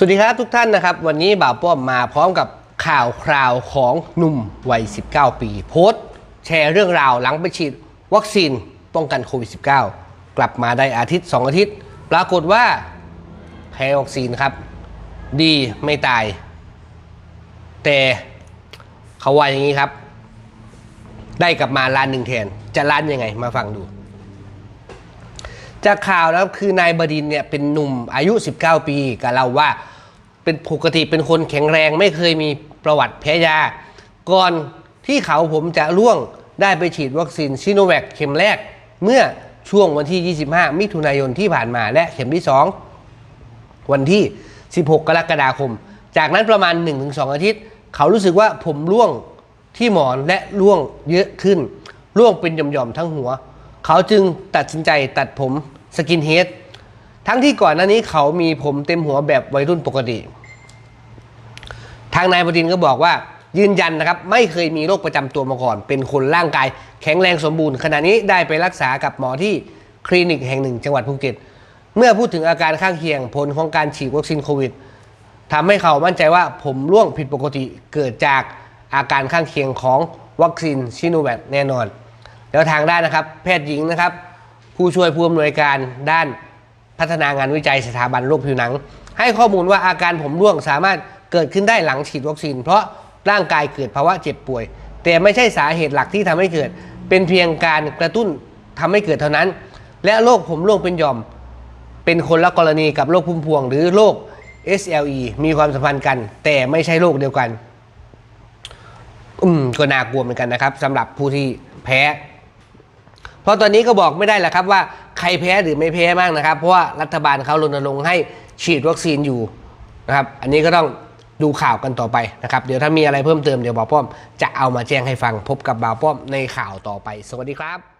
สวัสดีครับทุกท่านนะครับ วันนี้บ่าวป้อมมาพร้อมกับข่าวคราวของหนุ่มวัย 19 ปี โพสต์ แชร์เรื่องราวหลังไปฉีดวัคซีนป้องกันโควิด -19 กลับมาได้อาทิตย์ 2 อาทิตย์ ปรากฏว่าแพ้วัคซีนครับ ดีไม่ตาย แต่เขาว่าอย่างนี้ครับ ได้กลับมาล้านหนึ่งแทน จะล้านยังไงมาฟังดู จากข่าวนะครับคือนายบดินเนี่ยเป็นหนุ่มอายุ 19 ปีก็เล่าว่า เป็นปกติเป็นคนแข็งแรงไม่เคยมีประวัติแพ้ยา ก่อนที่เขาผมจะล่วงได้ไปฉีดวัคซีนซิโนแวคเข็มแรก เมื่อช่วงวันที่ 25 มิถุนายนที่ผ่านมาและเข็มที่ 2 วันที่ 16 กรกฎาคม จากนั้นประมาณ 1-2 อาทิตย์ เขารู้สึกว่าผมร่วงที่หมอนและร่วงเยอะขึ้น ร่วงเป็นหย่อมๆทั้งหัว เขาจึงตัดสินใจตัดผม สกินเฮดทั้งที่ก่อนหน้านี้เขามีผมเต็มหัวแบบวัยรุ่นปกติ ทางนายบดินก็บอกว่ายืนยันนะครับ ไม่เคยมีโรคประจำตัวมาก่อน เป็นคนร่างกายแข็งแรงสมบูรณ์ ขณะนี้ได้ไปรักษากับหมอที่คลินิกแห่งหนึ่ง จังหวัดภูเก็ต เมื่อพูดถึงอาการข้างเคียงผลของการฉีดวัคซีนโควิดทำให้เขามั่นใจว่าผมร่วงผิดปกติเกิดจากอาการข้างเคียงของวัคซีนชิโนแวคแน่นอน แล้วทางด้านนะครับ แพทย์หญิงนะครับ ผู้ช่วยผู้อำนวยการด้านพัฒนางานวิจัยสถาบันโรคผิวหนัง ให้ข้อมูลว่าอาการผมร่วงสามารถเกิดขึ้นได้หลังฉีดวัคซีน เพราะร่างกายเกิดภาวะเจ็บป่วย แต่ไม่ใช่สาเหตุหลักที่ทำให้เกิด เป็นเพียงการกระตุ้นทำให้เกิดเท่านั้น และโรคผมร่วงเป็นหย่อม เป็นคนละกรณีกับโรคพุ่มพวง หรือโรค SLE มีความสัมพันธ์กัน แต่ไม่ใช่โรคเดียวกัน อืมก็น่ากลัวเหมือนกันนะครับสำหรับผู้ที่แพ้ ราะตอนนี้ก็บอกไม่ได้แหละครับว่าใครแพ้หรือไม่แพ้บ้างนะครับ เพราะว่ารัฐบาลเขารณรงค์ให้ฉีดวัคซีนอยู่นะครับ อันนี้ก็ต้องดูข่าวกันต่อไปนะครับ เดี๋ยวถ้ามีอะไรเพิ่มเติมเดี๋ยวบ่าวป้อมจะเอามาแจ้งให้ฟังพบกับบ่าวป้อมในข่าวต่อไป สวัสดีครับ